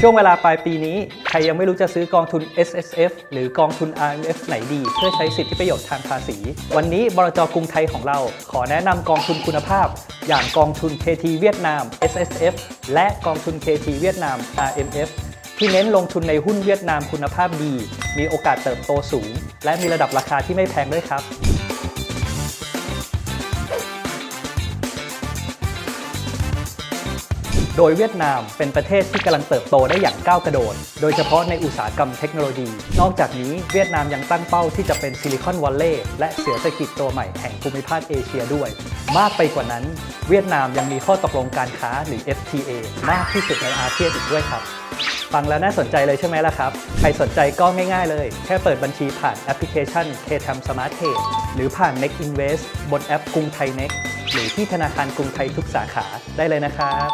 ช่วงเวลาปลายปีนี้ ใครยังไม่รู้จะซื้อกองทุน S S F หรือกองทุน R M F ไหนดี เพื่อใช้สิทธิประโยชน์ทางภาษี วันนี้บลจกรุงไทยของเรา ขอแนะนำกองทุนคุณภาพ อย่างกองทุน KT เวียดนาม S S F และกองทุน KT เวียดนาม R M F ที่เน้นลงทุนในหุ้นเวียดนามคุณภาพดี มีโอกาสเติบโตสูง และมีระดับราคาที่ไม่แพงด้วยครับ โดยเวียดนามเป็นประเทศที่กำลังเติบโตได้อย่างก้าวกระโดด โดยเฉพาะในอุตสาหกรรมเทคโนโลยี นอกจากนี้เวียดนามยังตั้งเป้าที่จะเป็นซิลิคอนวัลเลย์และเสือเศรษฐกิจตัวใหม่แห่งภูมิภาคเอเชียด้วย มากไปกว่านั้น เวียดนามยังมีข้อตกลงการค้าหรือ FTA มากที่สุดในอาเซียนอีกด้วยครับฟังแล้วน่าสนใจเลยใช่ไหมล่ะครับ ใครสนใจก็ง่ายๆเลย แค่เปิดบัญชีผ่านแอปพลิเคชัน KTM Smart Trade หรือผ่าน Next Invest บนแอปกรุงไทย Next หรือที่ธนาคารกรุงไทยทุกสาขาได้เลยนะครับ